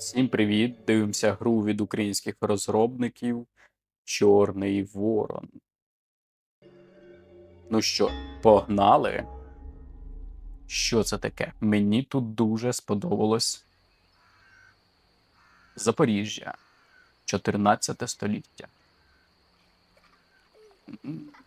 Всім привіт! Дивимося гру від українських розробників Чорний Ворон. Ну що, погнали? Що це таке? Мені тут дуже сподобалось Запоріжжя, 14 століття.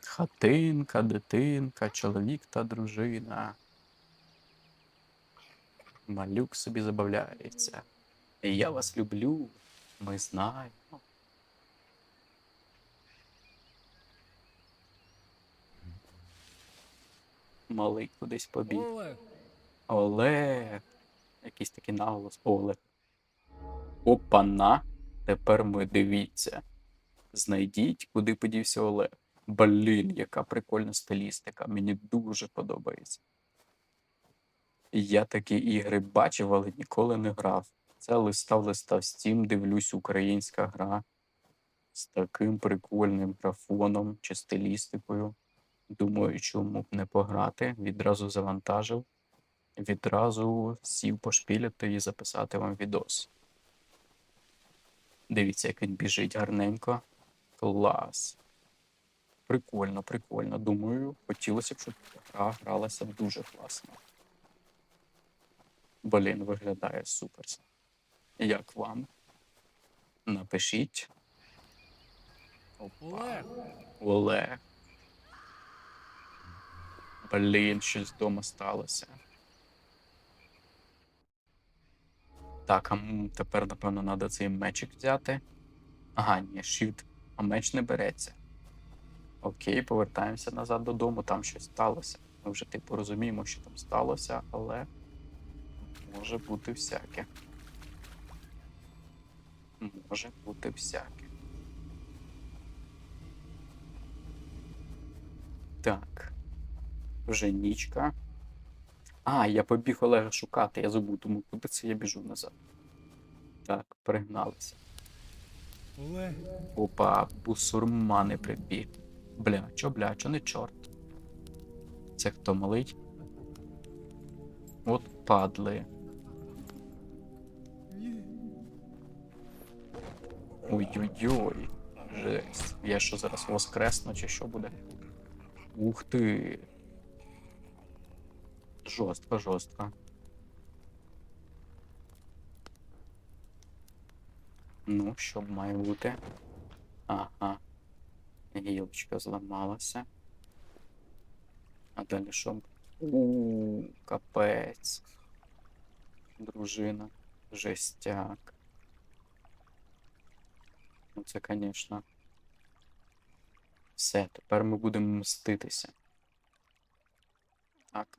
Хатинка, дитинка, чоловік та дружина. Малюк собі забавляється. Я вас люблю, ми знаємо. Малий кудись побіг. Олег, Олег. Якийсь такий наголос. Олег. Опана. Тепер ми дивіться. Знайдіть, куди подівся Олег. Блін, яка прикольна стилістика. Мені дуже подобається. Я такі ігри бачив, але ніколи не грав. Це листав листав Steam, дивлюсь, українська гра з таким прикольним графоном чи стилістикою. Думаю, чому б не пограти. Відразу завантажив, відразу сів пошпіляти і записати вам відос. Дивіться, як він біжить гарненько. Клас. Прикольно, прикольно. Думаю, хотілося б, щоб гра гралася дуже класно. Блін, виглядає супер. Як вам? Напишіть. Олег, Олег. Блін, щось вдома сталося. Так, а тепер, напевно, треба цей мечик взяти. Ага, ні, shift, а меч не береться. Окей, повертаємося назад додому, там щось сталося. Ми вже типу розуміємо, що там сталося, але може бути всяке. Може бути всяке. Так. Вже нічка. А, я побіг Олега шукати, я забув, тому куди це я біжу назад. Так, перегналися. Олег, Опа, бусурмани прибіг. Бля, чо бля, чо не чорт? Це хто малий? От падли. Ой-ой-ой. Жесть. Я що зараз воскресну, чи що буде? Ух ти. Жорстко, жорстко. Ну, що б має бути? Ага. Гілочка зламалася. А далі що? У, капець. Дружина. Жестяк. Ну це, звісно. Все, тепер ми будемо мститися. Так.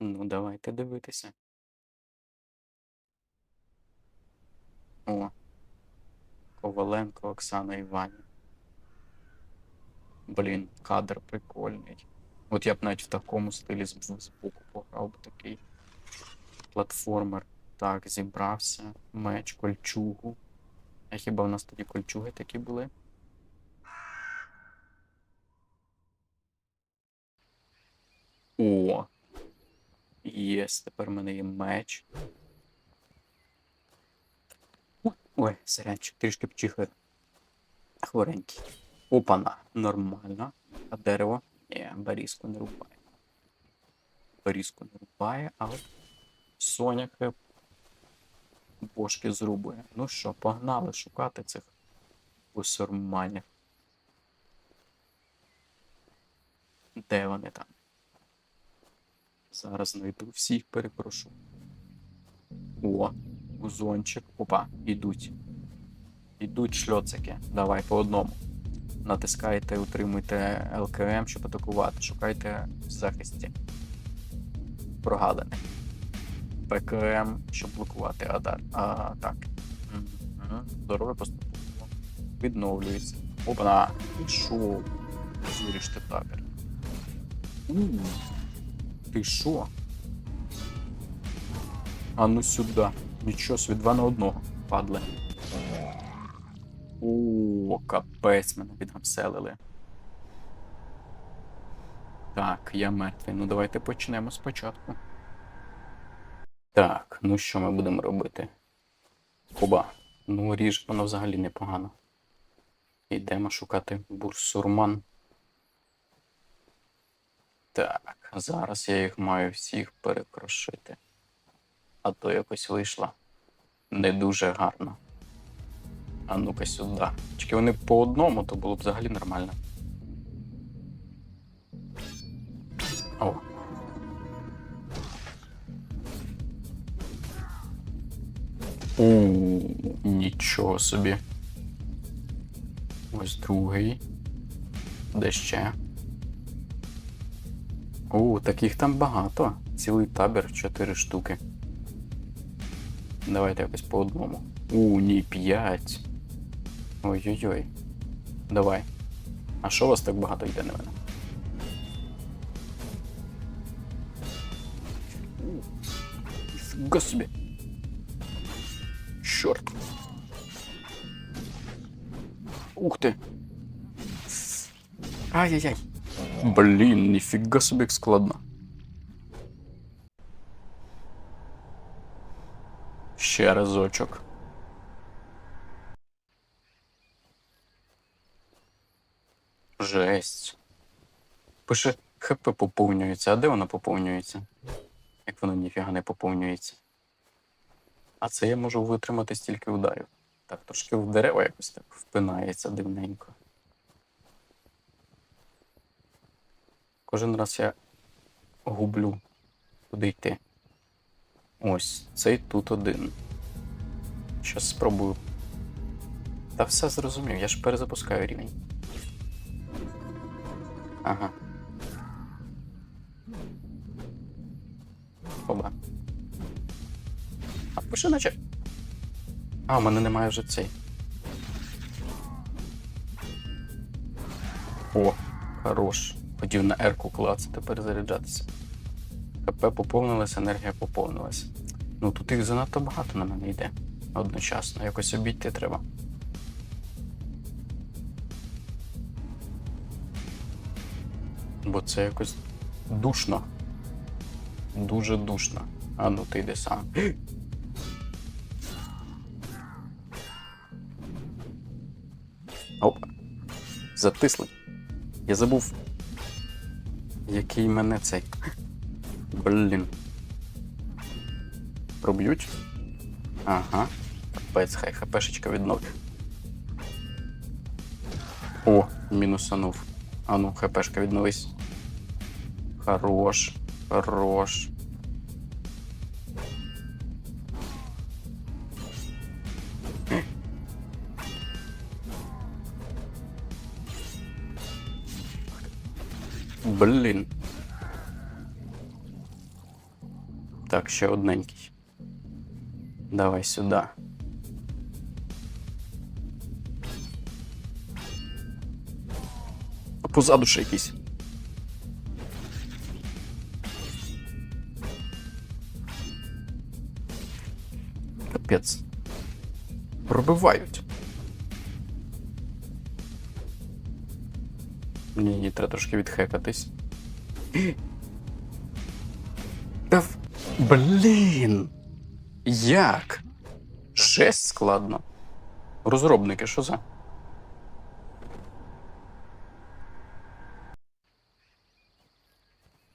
Ну, давайте дивитися. О. Коваленко Оксана Іванівна. Блін, кадр прикольний. От я б навіть в такому стилі з боку пограв би такий платформер. Так, зібрався. Меч, кольчугу. А хіба в нас тоді кольчуги такі були? О! Єс, тепер в мене є меч. Ой, сирянчик, трішки пчихає. Хворенький. Опана, нормально. А дерево? Ні, барізку не рубає. Барізку не рубає, а от соняки бошки зрубує. Ну що, погнали шукати цих бусурманів. Де вони там? Зараз знайду всіх перепрошу. О, гузончик. Опа, ідуть. Ідуть шльоцики. Давай по одному. Натискаєте, утримуйте ЛКМ, щоб атакувати. Шукайте в захисті. Прогадане. ПКМ, щоб блокувати Адар. А, так. Угу. Здоров'я поступово. Відновлюється. Опа, пішов. Зуріште табір. Ти що? А ну сюди. Нічого собі, два на одного. Падли. О, капець мене відгамселили. Так, я мертвий. Ну давайте почнемо спочатку. Так, ну що ми будемо робити? Оба. Ну, ріж воно взагалі непогано. Йдемо шукати бурсурман. Так, зараз я їх маю всіх перекрошити. А то якось вийшло не дуже гарно. А ну-ка сюди. Тільки вони по одному, то було б взагалі нормально. О. У, нічого собі. Ось другий. Де ще? О, таких там багато. Цілий табір, чотири штуки. Давайте якось по одному. У, ні, п'ять. Ой-ой-ой. Давай. А що у вас так багато йде на мене? Собі. Чорт. Ух ти. Ай-яй-яй. Блін, ніфіга собі складно. Ще разочок. Жесть. Пише ХП поповнюється. А де воно поповнюється? Як воно ніфіга не поповнюється. А це я можу витримати стільки ударів. Так, трошки в дерева якось так впинається дивненько. Кожен раз я гублю, куди йти. Ось, цей тут один. Щас спробую. Та все зрозумів, я ж перезапускаю рівень. Ага. Оба. А пише наче. А, у мене немає вже цей. О, хорош. Хотів на R-ку клацати, перезаряджатися. ХП поповнилась, енергія поповнилась. Ну тут їх занадто багато на мене йде. Одночасно. Якось обійти треба. Бо це якось душно. Дуже душно. А ну ти йди сам. Оп. Затисли. Я забув. Який мене цей. Блін. Проб'ють? Ага. Капець, хай хпшечка відновлює. О, мінусанув. А ну, хпшка відновись. Хорош. Хорош. Блін. Так, ще одненький. Давай сюди. А Позаду ще якийсь. Капець. Пробивають. Ні, ні, треба трошки відхекатись. Та в... Блін! Як? Жесть складно. Розробники, що за?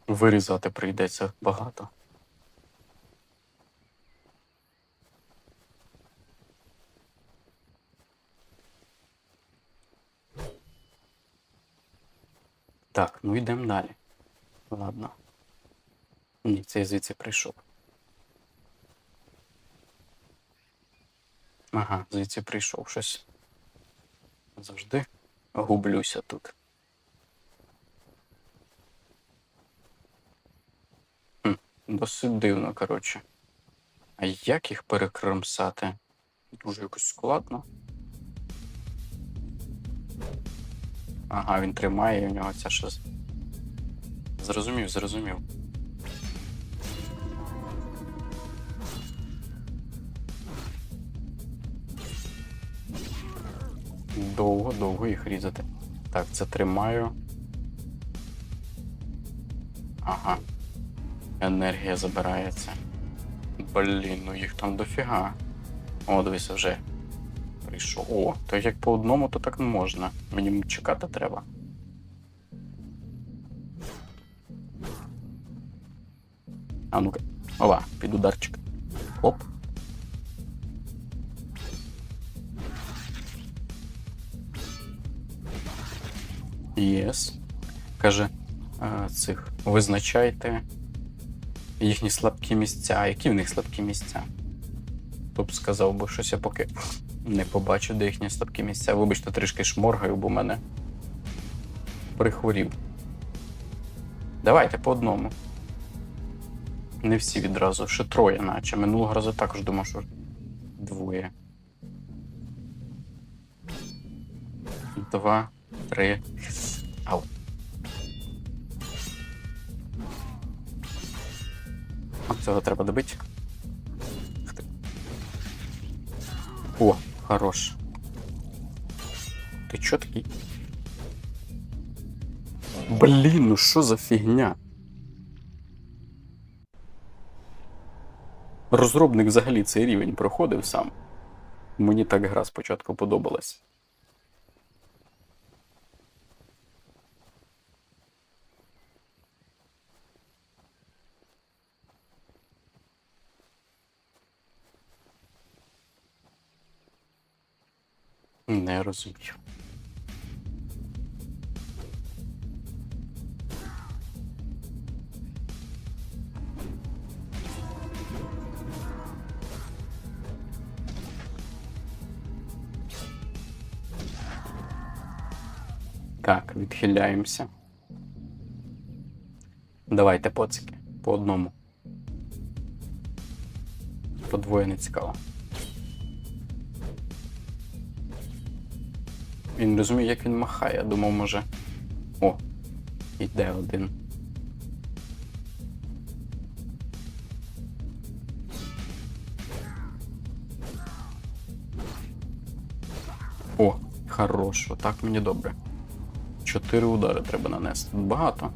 Вирізати прийдеться багато. Так, ну йдемо далі. Ладно. Ні, це я звідси прийшов. Ага, звідси прийшов щось. Завжди гублюся тут. Хм, досить дивно, коротше. А як їх перекромсати? Дуже якось складно. Ага, він тримає, і у нього ця щось. Зрозумів, зрозумів. Довго, довго їх різати. Так, це тримаю. Ага. Енергія забирається. Блін, ну їх там дофіга. О, дивися, вже прийшов. О, то як по одному, то так не можна. Мені чекати треба. А ну-ка. Ова, під ударчик. Оп. Єс. Каже, цих визначайте їхні слабкі місця. Які в них слабкі місця? Тобто сказав би щось я поки не побачив, де їхні слабкі місця. Вибачте, трішки шморгаю, бо мене прихворів. Давайте по одному. Не всі відразу, ще троє, наче. Минулого разу також думав, що двоє. Два, три. Ау. Цього треба добити. О, хорош. Ти чо такий? Блін, ну що за фігня? Розробник взагалі цей рівень проходив сам. Мені так гра спочатку подобалась. Не розумію. Так, відхиляємося. Давайте поцики. По одному. По двоє не цікаво. Він розуміє, як він махає. Думав, може. О, йде один. О, хорош, отак мені добре. Чотири удари треба нанести. Багато.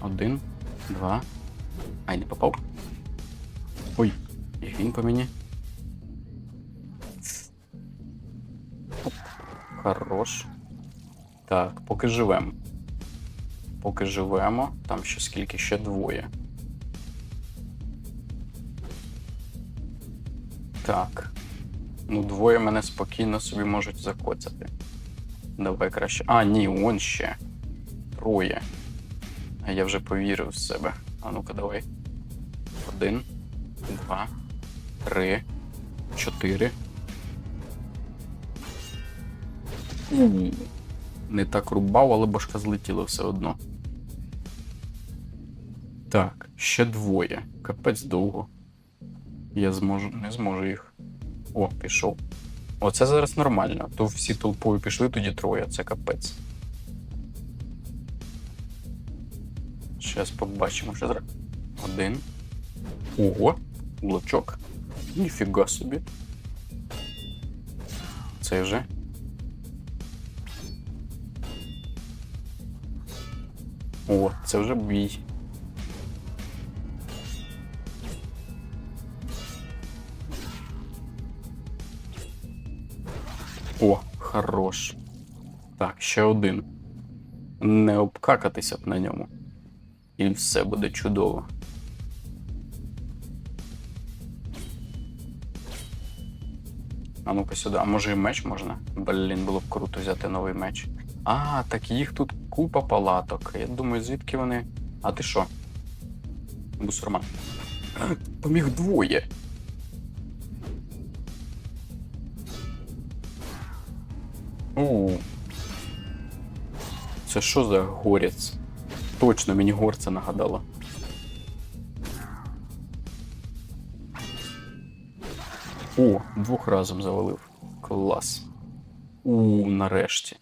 Один, два. Ай, не попав. Ой, і він по мені. Хорош. Так, поки живемо. Поки живемо. Там ще скільки ще двоє. Так. Ну, двоє мене спокійно собі можуть закоцати. Давай краще. А, ні, он ще. Троє. А я вже повірив в себе. А ну-ка, давай. Один, два, три, чотири. Не так рубав, але башка злетіла все одно. Так, ще двоє. Капець довго. Я зможу, не зможу їх. О, пішов. Оце зараз нормально. То всі толпою пішли, тоді троє, це капець. Зараз побачимо, що зараз. Один. Ого, блочок. Ніфіга собі. Це вже. О, це вже бій. О, хорош. Так, ще один. Не обкакатися б на ньому. І все буде чудово. А ну-ка сюди. А може і меч можна? Блін, було б круто взяти новий меч. А, так їх тут купа палаток. Я думаю, звідки вони. А ти що? Бусурман. Там їх двоє. У. Це що за горець? Точно мені горця нагадало. О, двох разом завалив. Клас. У, нарешті.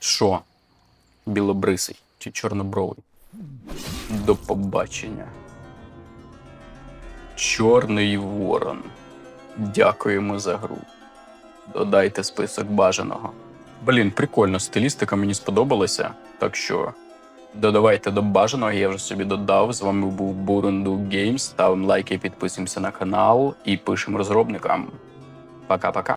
Що? Білобрисий чи чорнобровий? До побачення. Чорний ворон. Дякуємо за гру. Додайте список бажаного. Блін, прикольно, стилістика мені сподобалася, так що Додавайте до бажаного, я вже собі додав. З вами був Бурунду Геймс. Ставимо лайки, підписуємося на канал і пишемо розробникам. Пока-пока.